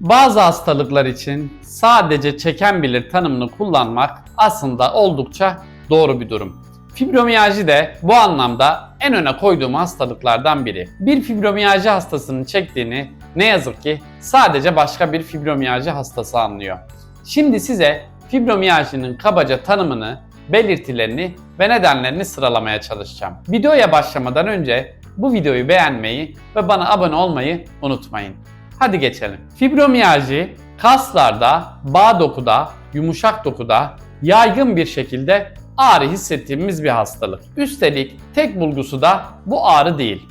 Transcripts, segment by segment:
Bazı hastalıklar için sadece çeken bilir tanımını kullanmak aslında oldukça doğru bir durum. Fibromiyalji de bu anlamda en öne koyduğum hastalıklardan biri. Bir fibromiyalji hastasının çektiğini ne yazık ki sadece başka bir fibromiyalji hastası anlıyor. Şimdi size fibromiyajinin kabaca tanımını, belirtilerini ve nedenlerini sıralamaya çalışacağım. Videoya başlamadan önce bu videoyu beğenmeyi ve bana abone olmayı unutmayın. Hadi geçelim. Fibromiyalji kaslarda, bağ dokuda, yumuşak dokuda yaygın bir şekilde ağrı hissettiğimiz bir hastalık. Üstelik tek bulgusu da bu ağrı değil.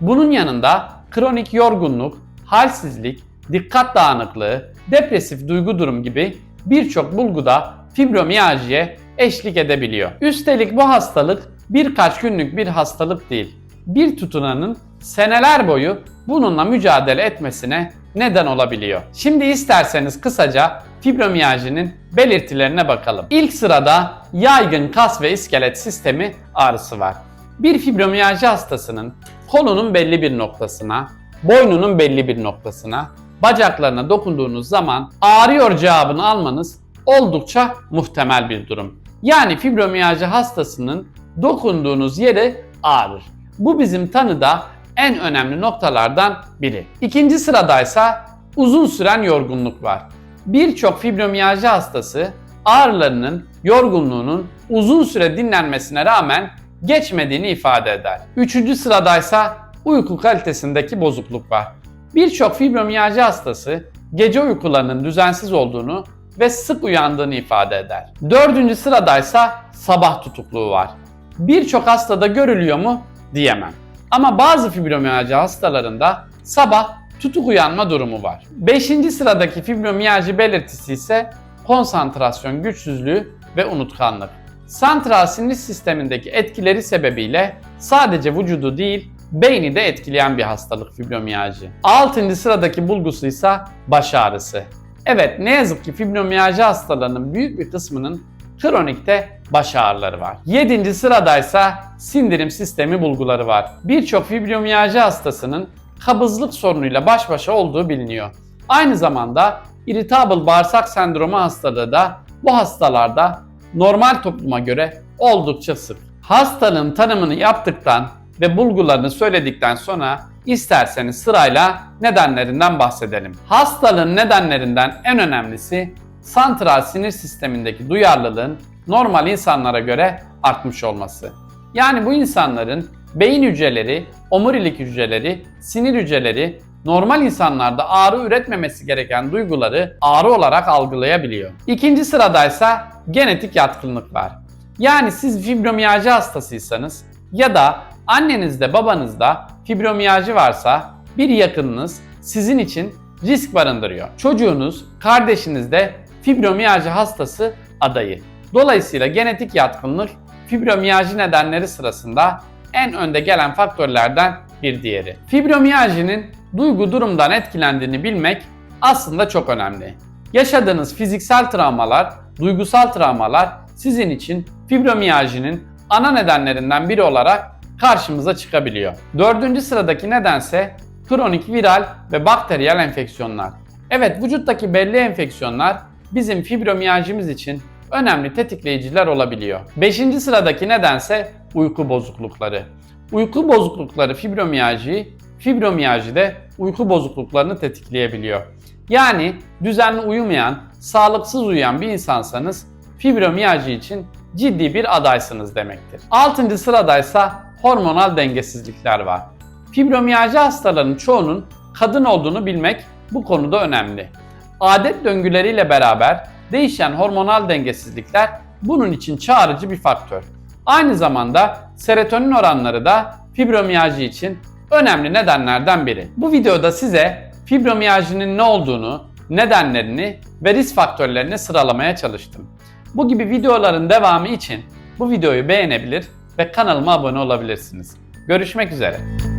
Bunun yanında kronik yorgunluk, halsizlik, dikkat dağınıklığı, depresif duygu durum gibi birçok bulgu da fibromiyaljiye eşlik edebiliyor. Üstelik bu hastalık birkaç günlük bir hastalık değil. Bir tutunanın seneler boyu bununla mücadele etmesine neden olabiliyor. Şimdi isterseniz kısaca fibromiyajinin belirtilerine bakalım. İlk sırada yaygın kas ve iskelet sistemi ağrısı var. Bir fibromiyalji hastasının kolunun belli bir noktasına, boynunun belli bir noktasına, bacaklarına dokunduğunuz zaman ağrıyor cevabını almanız oldukça muhtemel bir durum. Yani fibromiyalji hastasının dokunduğunuz yeri ağrır. Bu bizim tanıda en önemli noktalardan biri. İkinci sıradaysa uzun süren yorgunluk var. Birçok fibromiyalji hastası ağrılarının, yorgunluğunun uzun süre dinlenmesine rağmen geçmediğini ifade eder. Üçüncü sıradaysa uyku kalitesindeki bozukluk var. Birçok fibromiyalji hastası gece uykularının düzensiz olduğunu ve sık uyandığını ifade eder. Dördüncü sıradaysa sabah tutukluğu var. Birçok hastada görülüyor mu diyemem. Ama bazı fibromiyalji hastalarında sabah tutuk uyanma durumu var. Beşinci sıradaki fibromiyalji belirtisi ise konsantrasyon güçsüzlüğü ve unutkanlık. Santral sinir sistemindeki etkileri sebebiyle sadece vücudu değil, beyni de etkileyen bir hastalık fibromiyalji. Altıncı sıradaki bulgusu ise baş ağrısı. Evet ne yazık ki fibromiyalji hastalarının büyük bir kısmının kronikte baş ağrıları var. Yedinci sıradaysa sindirim sistemi bulguları var. Birçok fibromiyalji hastasının kabızlık sorunuyla baş başa olduğu biliniyor. Aynı zamanda irritable bağırsak sendromu hastalığı da bu hastalarda normal topluma göre oldukça sık. Hastalığın tanımını yaptıktan ve bulgularını söyledikten sonra isterseniz sırayla nedenlerinden bahsedelim. Hastalığın nedenlerinden en önemlisi santral sinir sistemindeki duyarlılığın normal insanlara göre artmış olması. Yani bu insanların beyin hücreleri, omurilik hücreleri, sinir hücreleri normal insanlarda ağrı üretmemesi gereken duyguları ağrı olarak algılayabiliyor. İkinci sıradaysa genetik yatkınlık var. Yani siz fibromiyalji hastasıysanız ya da annenizde babanızda fibromiyalji varsa bir yakınınız sizin için risk barındırıyor. Çocuğunuz, kardeşiniz de fibromiyalji hastası adayı. Dolayısıyla genetik yatkınlık fibromiyalji nedenleri sırasında en önde gelen faktörlerden bir diğeri. Fibromiyajinin duygu durumdan etkilendiğini bilmek aslında çok önemli. Yaşadığınız fiziksel travmalar, duygusal travmalar sizin için fibromiyajinin ana nedenlerinden biri olarak karşımıza çıkabiliyor. Dördüncü sıradaki nedense kronik viral ve bakteriyel enfeksiyonlar. Evet vücuttaki belli enfeksiyonlar bizim fibromiyajimiz için önemli tetikleyiciler olabiliyor. Beşinci sıradaki nedense uyku bozuklukları. Uyku bozuklukları fibromiyaljiyi, fibromiyalji de uyku bozukluklarını tetikleyebiliyor. Yani düzenli uyumayan, sağlıksız uyuyan bir insansanız fibromiyalji için ciddi bir adaysınız demektir. Altıncı sıradaysa hormonal dengesizlikler var. Fibromiyalji hastalarının çoğunun kadın olduğunu bilmek bu konuda önemli. Adet döngüleriyle beraber değişen hormonal dengesizlikler bunun için çağrıcı bir faktör. Aynı zamanda serotonin oranları da fibromiyalji için önemli nedenlerden biri. Bu videoda size fibromiyajinin ne olduğunu, nedenlerini ve risk faktörlerini sıralamaya çalıştım. Bu gibi videoların devamı için bu videoyu beğenebilir ve kanalıma abone olabilirsiniz. Görüşmek üzere.